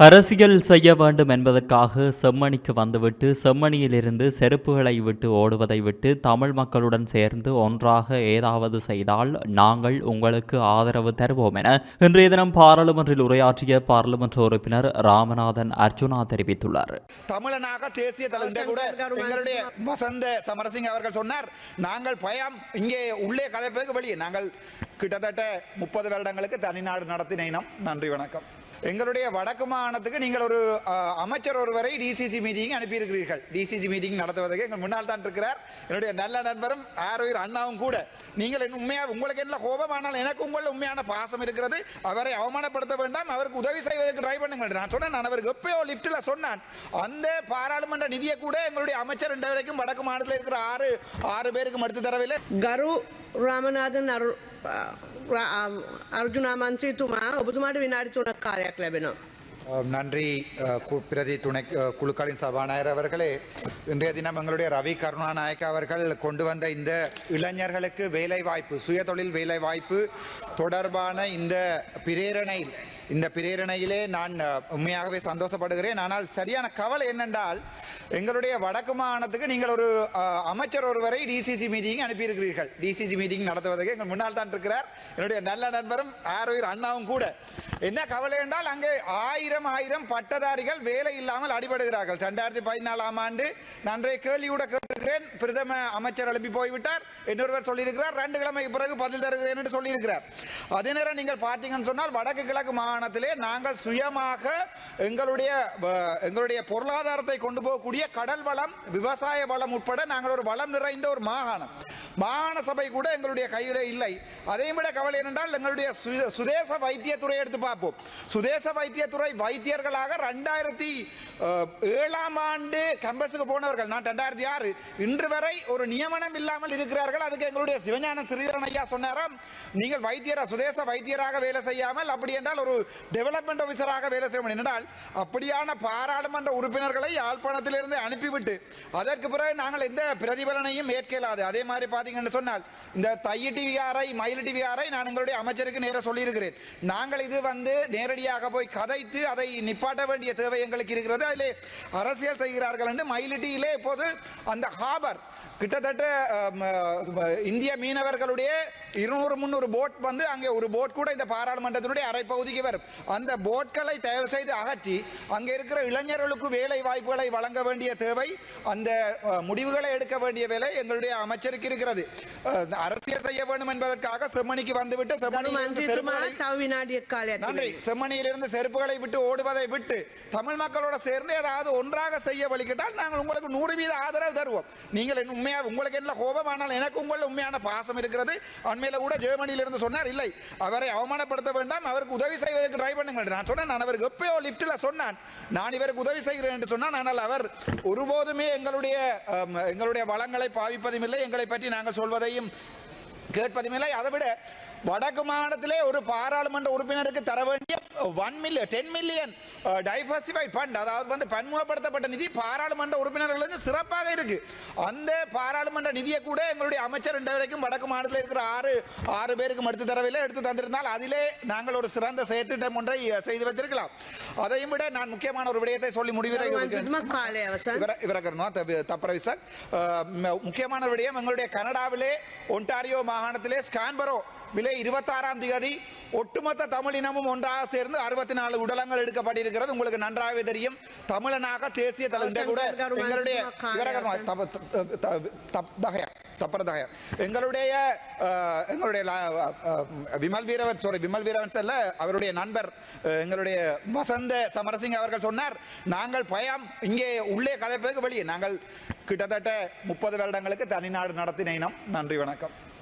அரசியல் செய்ய வேண்டும் என்பதற்காக செம்மணிக்கு வந்துவிட்டு செம்மணியிலிருந்து செருப்புகளை விட்டு ஓடுவதை விட்டு தமிழ் மக்களுடன் சேர்ந்து ஒன்றாக ஏதாவது செய்தால் நாங்கள் உங்களுக்கு ஆதரவு தருவோம் என இன்றைய தினம் பாராளுமன்றில் உரையாற்றிய பாராளுமன்ற உறுப்பினர் ராமநாதன் அர்ஜுனா தெரிவித்துள்ளார். தமிழனாக தேசிய கூட எங்களுடைய வசந்த சமரசிங் அவர்கள் சொன்னார் நாங்கள் பயம் இங்கே உள்ளே கதைப்பதற்கு வெளியே நாங்கள் கிட்டத்தட்ட முப்பது வருடங்களுக்கு தனிநாடு நடத்தினோம் நன்றி வணக்கம். எங்களுடைய வடக்கு மாகாணத்துக்கு நீங்கள் ஒரு அமைச்சர் ஒருவரை டிசிசி மீட்டிங் அனுப்பியிருக்கிறீர்கள். டிசிசி மீட்டிங் நடத்துவதற்கு எங்கள் முன்னால் தான் இருக்கிறார். என்னுடைய நல்ல நண்பரும் ஆரோயர் அண்ணாவும் கூட. நீங்கள் உண்மையாக உங்களுக்கு என்ன கோபம் ஆனால் எனக்கு உங்கள் உண்மையான பாசம் இருக்கிறது. அவரை அவமானப்படுத்த வேண்டாம். அவருக்கு உதவி செய்வதற்கு ட்ரை பண்ணுங்கள் நான் சொன்னேன். நான் அவருக்கு எப்பயோ லிஃப்ட்டில் சொன்னான். அந்த பாராளுமன்ற நிதியை கூட எங்களுடைய அமைச்சர் இன்று வரைக்கும் வடக்கு மாநிலத்தில் இருக்கிற ஆறு ஆறு பேருக்கு மடுத்து தரவில்லை. கரு ராமநாதன் அருள் அர்ஜுனாமன்சி துமா ஒப்புதுமாட்டு வினாடி துணக்காரியாக லெபினோம் நன்றி பிரதி துணை குழுக்களின் சபாநாயகர் அவர்களே இன்றைய தினம் எங்களுடைய ரவி கருணாநாயக் அவர்கள் கொண்டு வந்த இந்த இளைஞர்களுக்கு வேலை வாய்ப்பு சுயதொழில் வேலை வாய்ப்பு தொடர்பான இந்த பிரேரணை இந்த பிரேரணையிலே நான் உண்மையாகவே சந்தோஷப்படுகிறேன். ஆனால் சரியான கவலை என்னென்றால் எங்களுடைய வடக்கு மாகாணத்துக்கு நீங்கள் ஒரு அமைச்சர் ஒருவரை டிசிசி மீட்டிங் அனுப்பியிருக்கிறீர்கள். டிசிசி மீட்டிங் நடத்துவதற்கு எங்கள் முன்னால் தான் இருக்கிறார். என்னுடைய நல்ல நண்பரும் ஆரோக்கிய அண்ணாவும் கூட. என்ன கவலை என்றால் அங்கே ஆயிரம் ஆயிரம் பட்டதாரிகள் வேலை இல்லாமல் அடிபடுகிறார்கள். ரெண்டாயிரத்தி பதினாலாம் ஆண்டு நன்றைய கேள்வியோட கேட்டுக்கிறேன். பிரதம அமைச்சர் எழுப்பி போய்விட்டார். இன்னொருவர் சொல்லியிருக்கிறார் ரெண்டு கிழமைக்கு பிறகு பதில் தருகிறேன் என்று சொல்லியிருக்கிறார். அதே நேரம் நீங்கள் பார்த்தீங்கன்னு சொன்னால் வடக்கு கிழக்கு மாகாணத்திலே நாங்கள் சுயமாக எங்களுடைய எங்களுடைய பொருளாதாரத்தை கொண்டு போகக்கூடிய கடல் வளம் விவசாய வளம் உட்பட நாங்கள் ஒரு வளம் நிறைந்த ஒரு மாகாணம். மாகாண சபை கூட எங்களுடைய கையில் இல்லை. அதையும் விட கவலை என்றால் எங்களுடைய சுதேச வைத்தியத்துறை எடுத்து பார்ப்போம். சுதேச வைத்தியத்துறை வைத்தியர்களாக ரெண்டாயிரத்தி ஏழாம் ஆண்டு கேம்பஸுக்கு போனவர்கள் நான் ரெண்டாயிரத்தி ஆறு இன்று வரை ஒரு நியமனம் இல்லாமல் இருக்கிறார்கள். அதுக்கு எங்களுடைய சிவஞானம் ஸ்ரீதரன் ஐயா சொன்னாராம் நீங்கள் வைத்தியரா சுதேச வைத்தியராக வேலை செய்யாமல் அப்படி என்றால் ஒரு டெவலப்மெண்ட் ஆஃபீஸராக வேலை செய்ய முடியும். என்றால் அப்படியான பாராளுமன்ற உறுப்பினர்களை யாழ்ப்பாணத்திலிருந்து அனுப்பிவிட்டு அதற்கு பிறகு நாங்கள் எந்த பிரதிபலனையும் ஏற்கலாது. அதே மாதிரி பார்த்தீங்கன்னு சொன்னால் இந்த தைய டிவிஆரை மயில் டிவிஆரை நான் எங்களுடைய அமைச்சருக்கு நேர சொல்லியிருக்கிறேன். நாங்கள் இது வந்து நேரடியாக போய் கதைத்து அதை நிப்பாட்ட வேண்டிய தேவை எங்களுக்கு இருக்கிறது. அதிலே அரசியல் செய்கிறார்கள் என்று மயிலிட்டியிலே இப்போது அந்த ஹாபர் கிட்டத்தட்ட இந்திய மீனவர்களுடைய இருநூறு முந்நூறு போட் வந்து அங்கே ஒரு போட் கூட இந்த பாராளுமன்றத்தினுடைய அரைப்பகுதிக்கு பகுதிக்கு அவர் அந்த போட்களை தயவு செய்து அகற்றி அங்கே இருக்கிற இளைஞர்களுக்கு வேலை வாய்ப்புகளை வழங்க வேண்டிய தேவை அந்த முடிவுகளை எடுக்க வேண்டிய வேலை எங்களுடைய அமைச்சருக்கு இருக்கிறது. அரசியல் செய்ய வேண்டும் என்பதற்காக செம்மணிக்கு வந்துவிட்டு நன்றி. செம்மணியிலிருந்து செருப்புகளை விட்டு ஓடுவதை விட்டு தமிழ் மக்களோட சேர்ந்து ஏதாவது ஒன்றாக செய்ய வழிக்கிட்டால் நாங்கள் உங்களுக்கு நூறு வீத ஆதரவு தருவோம். நீங்கள் உண்மையா உங்களுக்கு என்ன கோபம் ஆனால் எனக்கு உங்கள் உண்மையான பாசம் இருக்கிறது. அண்மையில கூட ஜெர்மனியிலிருந்து சொன்னார் இல்லை அவரை அவமானப்படுத்த வேண்டாம் அவருக்கு உதவி செய்வது செய்வதற்கு ட்ரை பண்ணுங்கள். நான் சொன்னேன் நான் அவருக்கு எப்பயோ லிஃப்ட்டில் சொன்னான். நான் இவருக்கு உதவி செய்கிறேன் என்று சொன்னான். ஆனால் அவர் ஒருபோதுமே எங்களுடைய எங்களுடைய வளங்களை பாவிப்பதும் இல்லை. எங்களை பற்றி நாங்கள் சொல்வதையும் கேட்பதுமில்லை. அதை விட வடக்கு மாநிலத்திலே ஒரு பாராளுமன்ற உறுப்பினருக்கு தர வேண்டிய one million ten million diversify fund அதாவது வந்து பன்முகப்படுத்தப்பட்ட நிதி பாராளுமன்ற உறுப்பினர்களுக்கு சிறப்பாக இருக்கு. அந்த பாராளுமன்ற நிதியை கூட எங்களுடைய அமைச்சர் ரெண்டு வரைக்கும் வடக்கு மாநிலத்தில் இருக்கிற ஆறு ஆறு பேருக்கு எடுத்து தரவில்லை எடுத்து தந்திருந்தால் அதிலே நாங்கள் ஒரு சிறந்த செயற்திட்டம் ஒன்றை uh, செய்து வைத்திருக்கலாம். அதையும் விட நான் முக்கியமான ஒரு விடயத்தை சொல்லி முடிவுரை தப்பரவிசக் uh, முக்கியமான விடயம் எங்களுடைய கனடாவிலே ஒன்டாரியோ மாகாண மாகாணத்திலே ஸ்கான்பரோ விலை இருபத்தாறாம் திகதி. ஒட்டுமொத்த தமிழினமும் ஒன்றாக சேர்ந்து அறுபத்தி நாலு உடலங்கள் எடுக்கப்பட்டிருக்கிறது. உங்களுக்கு நன்றாகவே தெரியும். தமிழனாக தேசிய தலைவர் கூட எங்களுடைய இவரகர்னோ தப்ப- த- த- தப்- தகையா தப்பர தகையா எங்களுடைய எங்களுடைய விமல் வீரவன் சாரி விமல் வீரவன் செல்ல அவருடைய நண்பர் எங்களுடைய வசந்த சமரசிங் அவர்கள் சொன்னார் நாங்கள் பயம் இங்கே உள்ளே கதைப்பதற்கு வெளியே. நாங்கள் கிட்டத்தட்ட முப்பது வருடங்களுக்கு தனிநாடு நடத்தினோம் நன்றி வணக்கம்.